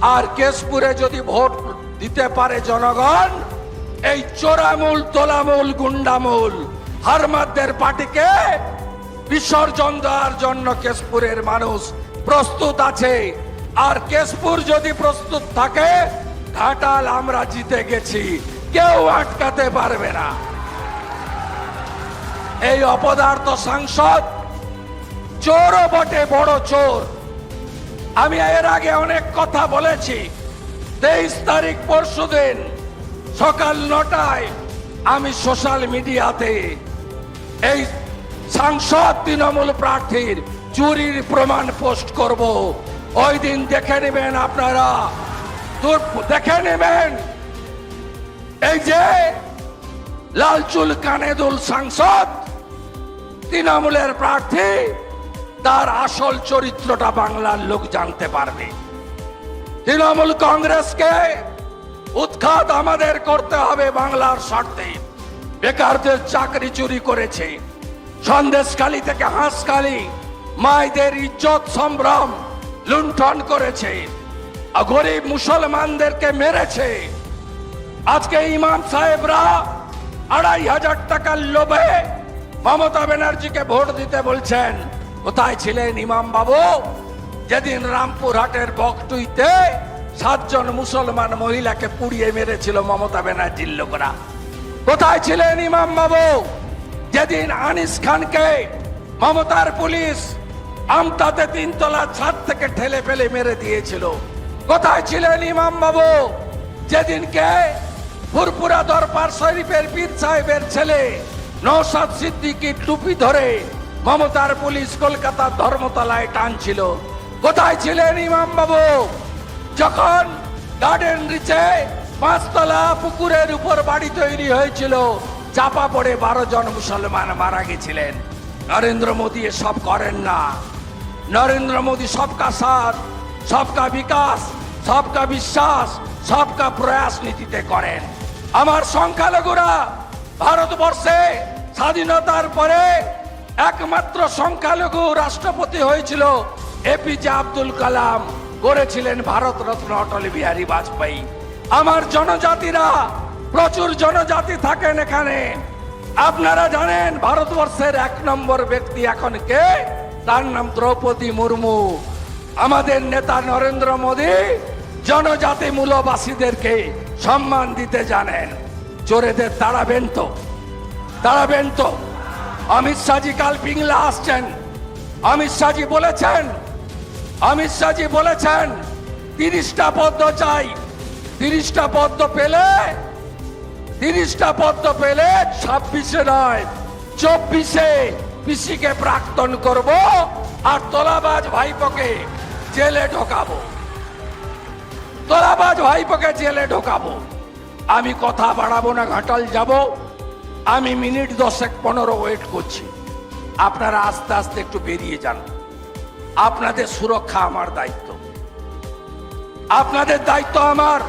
আর কেশপুরে যদি ভোট দিতে পারে জনগণ, এই চোরামূল, তোলামূল, গুন্ডামূল, হারমাদদের পার্টিকে বিসর্জন দেওয়ার জন্য কেশপুরের মানুষ প্রস্তুত আছে। আর কেশপুর যদি প্রস্তুত থাকে, ঘাটাল আমরা জিতে গেছি। কেউ আটকাতে পারবে না। এই অপদার্থ সাংসদ চোরও বটে, বড় চোর। আমি এর আগে অনেক কথা বলেছি। তেইশ তারিখ পরশু দিন সকাল নটায় আমি সোশ্যাল মিডিয়াতে এই সাংসদ তৃণমূল প্রার্থীর চুরির প্রমাণ পোস্ট করব। ওই দিন দেখে নেবেন আপনারা। দেখে নেবেন। এই যে লালচুল কানেদুল সাংসদ তৃণমূলের প্রার্থী তার আসল চরিত্রটা বাংলার লোক জানতে পারবে। তৃণমূল কংগ্রেসকে উৎখাত আমাদের করতে হবে বাংলার স্বার্থে। বেকারদের চাকরি চুরি করেছে। সন্দেশখালী থেকে হাঁসখালী মায়েদের ইজ্জত সম্ভ্রম লুণ্ঠন করেছে। গরিব মুসলমানদেরকে মেরেছে। আজকে ইমাম সাহেবরা আড়াই হাজার টাকার লোভে মমতা ব্যানার্জিকে ভোট দিতে বলছেন। কোথায় ছিলেন ইমাম বাবু? যেদিন রামপুরহাটের বকটুইতে সাতজন মুসলমান মহিলাকে পুড়িয়ে মেরেছিল মমতা ব্যানার্জির লোকরা। কোথায় ছিলেন ইমাম বাবু? যেদিন আনিস খানকে মমতার পুলিশ আমতাতে তিনতলা ছাদ থেকে ঠেলে ফেলে মেরে দিয়েছিল। কোথায় ছিলেন ইমাম বাবু? যেদিনকে ফুরপুরা দরবার শরীফের পীর সাহেবের ছেলে নৌসাদ সিদ্দিকির টুপি ধরে মমতার পুলিশ কলকাতার ধর্মতলায় টানছিল। কোথায় ছিলেন ইমাম বাবু যখন গার্ডেন রিচে পাঁচতলা পুকুরের উপর বাড়ি তৈরি হয়েছিল, চাপা পড়ে বারো জন মুসলমান মারা গেছিলেন। নরেন্দ্র মোদী সব করেন না। নরেন্দ্র মোদী সবকা সাথ, সবকা বিকাশ, সবকা বিশ্বাস, সবকা প্রয়াস নীতিতে করেন। আমার সংখ্যালঘুরা, ভারতবর্ষে স্বাধীনতার পরে একমাত্র সংখ্যালঘু রাষ্ট্রপতি হয়েছিল এপিজে আব্দুল কালাম। করেছিলেন ভারত রত্ন অটল বিহারী বাজপেয়ী। আমার জনজাতিরা, প্রচুর জনজাতি থাকেন এখানে। আপনারা জানেন ভারতবর্ষের এক নম্বর ব্যক্তি এখন কে? তার নাম দ্রৌপদী মুর্মু। আমাদের নেতা নরেন্দ্র মোদী জনজাতি মূলবাসীদেরকে সম্মান দিতে জানেন। চোরেদের তাড়াবেন তো। দাঁড়াবেন তো। অমিত শাহজি কাল পিংলা আসছেন। অমিত শাহজি বলেছেন, অমিত শাহজি বলেছেন, তিরিশটা পদ্ম চাই। তিরিশটা পদ্ম পেলে, তিরিশটা পদ্ম পেলে ছাব্বিশে নয়, চব্বিশে পিসিকে প্রাক্তন করব আর তোলাবাজ ভাইপোকে জেলে ঢোকাবো। তোলাবাজ ভাইপোকে জেলে ঢোকাবো। আমি কথা বাড়াবো না, ঘাটাল যাব। আমি মিনিট দশেক পনেরো ওয়েট করছি। আপনারা আস্তে আস্তে একটু বেরিয়ে যান। আপনাদের সুরক্ষা আমার দায়িত্ব। আপনাদের দায়িত্ব আমার।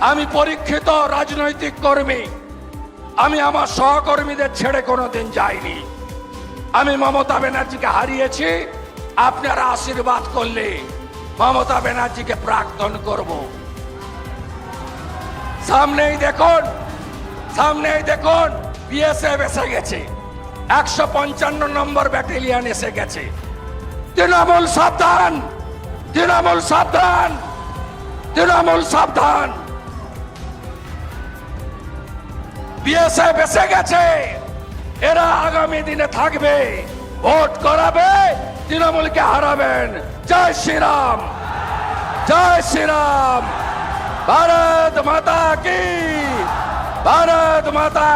আমি পরীক্ষিত রাজনৈতিক কর্মী। আমি আমার সহকর্মীদের ছেড়ে কোনোদিন যাইনি। আমি মমতা ব্যানার্জিকে হারিয়েছি। আপনারা আশীর্বাদ করলে মমতা ব্যানার্জিকে প্রাক্তন করব। সামনেই দেখুন সামনেই দেখুন বিএসএফ এসে গেছে। একশো পঞ্চান্ন নম্বর ব্যাটালিয়ন এসে গেছে। তৃণমূল সাবধান তৃণমূল সাবধান তৃণমূল সাবধান। বিএসএফ এসে গেছে। এরা আগামী দিনে থাকবে, ভোট করাবে, তৃণমূলকে হারাবেন। জয় শ্রীরাম জয় শ্রীরাম। ভারত মাতা কি? ভারত মাতা